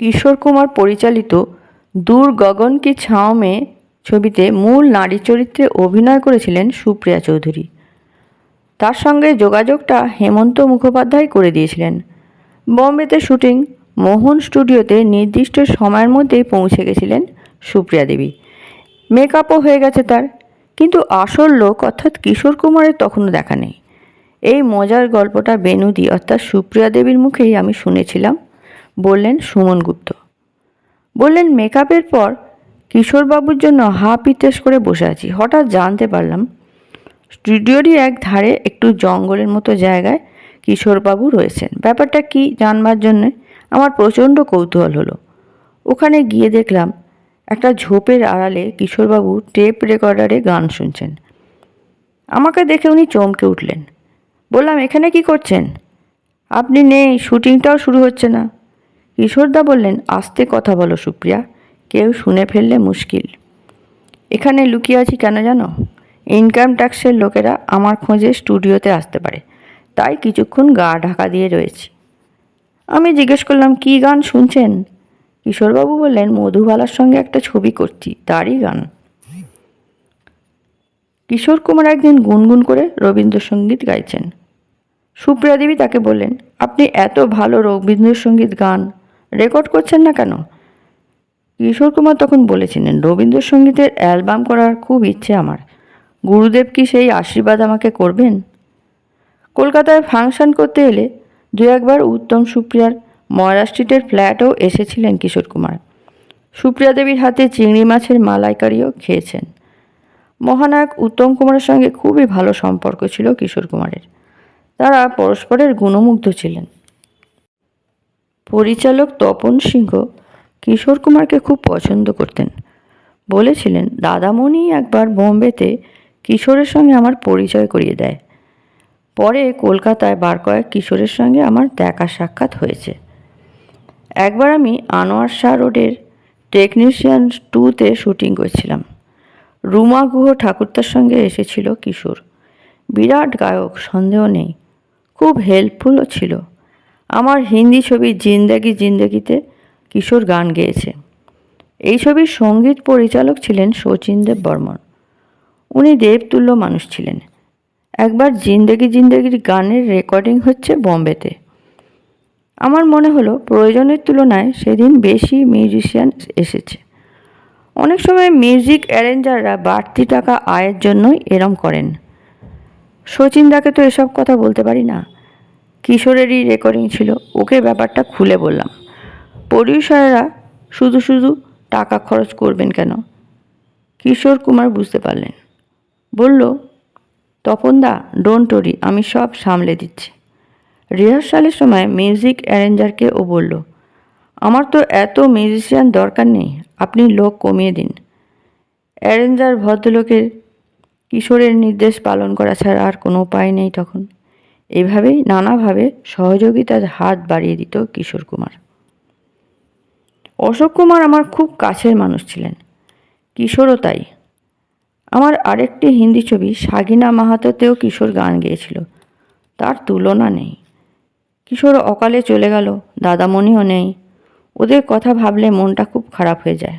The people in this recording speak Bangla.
কিশোর কুমার পরিচালিত দূর গগন কি ছাও মে ছবিতে মূল নারী চরিত্রে অভিনয় করেছিলেন সুপ্রিয়া চৌধুরী। তার সঙ্গে যোগাযোগটা হেমন্ত মুখোপাধ্যায় করে দিয়েছিলেন। বম্বেতে শুটিং, মোহন স্টুডিওতে নির্দিষ্ট সময়ের মধ্যেই পৌঁছে গেছিলেন সুপ্রিয়া দেবী। মেকআপও হয়ে গেছে তার, কিন্তু আসল লোক অর্থাৎ কিশোর কুমারের তখনও দেখা নেই। এই মজার গল্পটা বেনুদি অর্থাৎ সুপ্রিয়া দেবীর মুখেই আমি শুনেছিলাম। বললেন সুমন গুপ্ত। বললেন, মেকআপের পর কিশোরবাবুর জন্য হা পিতেশ করে বসে আছি। হঠাৎ জানতে পারলাম স্টুডিওরই এক ধারে একটু জঙ্গলের মতো জায়গায় কিশোরবাবু রয়েছেন। ব্যাপারটা কি জানবার জন্যে আমার প্রচণ্ড কৌতূহল হলো। ওখানে গিয়ে দেখলাম, একটা ঝোপের আড়ালে কিশোরবাবু টেপ রেকর্ডারে গান শুনছেন। আমাকে দেখে উনি চমকে উঠলেন। বললাম, এখানে কি করছেন? আপনি নেই, শুটিংটাও শুরু হচ্ছে না। কিশোরদা বললেন, আস্তে কথা বলো সুপ্রিয়া, কেউ শুনে ফেললে মুশকিল। এখানে লুকিয়ে আছি কেন জানো? ইনকাম ট্যাক্সের লোকেরা আমার খোঁজে স্টুডিওতে আসতে পারে। তাই কিছুক্ষণ গা ঢাকা দিয়ে রয়েছি। আমি জিজ্ঞেস করলাম, কী গান শুনছেন? কিশোরবাবু বললেন, মধুবালার সঙ্গে একটা ছবি করছি, তারই গান। কিশোর কুমার একদিন গুনগুন করে রবীন্দ্রসঙ্গীত গাইছেন। সুপ্রিয়া দেবী তাকে বললেন, আপনি এত ভালো রবীন্দ্রসঙ্গীত গান রেকর্ড করছেন না কেন? কিশোর কুমার তখন বলেছিলেন, রবীন্দ্রসঙ্গীতের অ্যালবাম করার খুব ইচ্ছে আমার। গুরুদেব কি সেই আশীর্বাদ আমাকে করবেন? কলকাতায় ফাংশন করতে এলে দু একবার উত্তম সুপ্রিয়ার ময়রা স্ট্রিটের ফ্ল্যাটেও এসেছিলেন কিশোর কুমার। সুপ্রিয়া দেবীর হাতে চিংড়ি মাছের মালাইকারিও খেয়েছেন। মহানায়ক উত্তম কুমারের সঙ্গে খুবই ভালো সম্পর্ক ছিল কিশোর কুমারের। তারা পরস্পরের গুণমুগ্ধ ছিলেন। পরিচালক তপন সিংহ কিশোর কুমারকে খুব পছন্দ করতেন। বলেছিলেন, দাদামণি একবার বোম্বেতে কিশোরের সঙ্গে আমার পরিচয় করিয়ে দেয়। পরে কলকাতায় বার কয়েক কিশোরের সঙ্গে আমার দেখা সাক্ষাৎ হয়েছে। একবার আমি আনোয়ার শাহ রোডের টেকনিশিয়ান টুতে শুটিং করছিলাম। রুমা গুহ ঠাকুরতার সঙ্গে এসেছিল কিশোর। বিরাট গায়ক, সন্দেহ নেই। খুব হেল্পফুলও ছিল। আমার হিন্দি ছবি জিন্দাগি জিন্দাগিতে কিশোর গান গেয়েছে। এই ছবির সংগীত পরিচালক ছিলেন শচীন দেব বর্মন। উনি দেবতুল্য মানুষ ছিলেন। একবার জিন্দেগি জিন্দেগির গানের রেকর্ডিং হচ্ছে বম্বেতে। আমার মনে হলো প্রয়োজনের তুলনায় সেদিন বেশি মিউজিশিয়ান এসেছে। অনেক সময় মিউজিক অ্যারেঞ্জাররা বাড়তি টাকা আয়ের জন্যই এরম করেন। শচীনদাকে তো এসব কথা বলতে পারি না। কিশোরেরই রেকর্ডিং ছিল। ওকে ব্যাপারটা খুলে বললাম। প্রডিউসাররা শুধু শুধু টাকা খরচ করবেন কেন? কিশোর কুমার বুঝতে পারলেন। বলল তপনদা ডোন্ট ওরি আমি সব সামলে দিচ্ছি। রিহার্সালের সময় মিউজিক অ্যারেঞ্জারকে ও বলল, আমার তো এত মিউজিশিয়ান দরকার নেই, আপনি লোক কমিয়ে দিন। অ্যারেঞ্জার ভদ্রলোকের কিশোরের নির্দেশ পালন করা ছাড়া আর কোনো উপায় নেই তখন। এভাবেই নানাভাবে সহযোগিতার হাত বাড়িয়ে দিত কিশোর কুমার। অশোক কুমার আমার খুব কাছের মানুষ ছিলেন। কিশোরও তাই। আমার আরেকটি হিন্দি ছবি সাগিনা মাহাতোতেও কিশোর গান গেয়েছিল। তার তুলনা নেই। কিশোর অকালে চলে গেল, দাদামণিও নেই। ওদের কথা ভাবলে মনটা খুব খারাপ হয়ে যায়।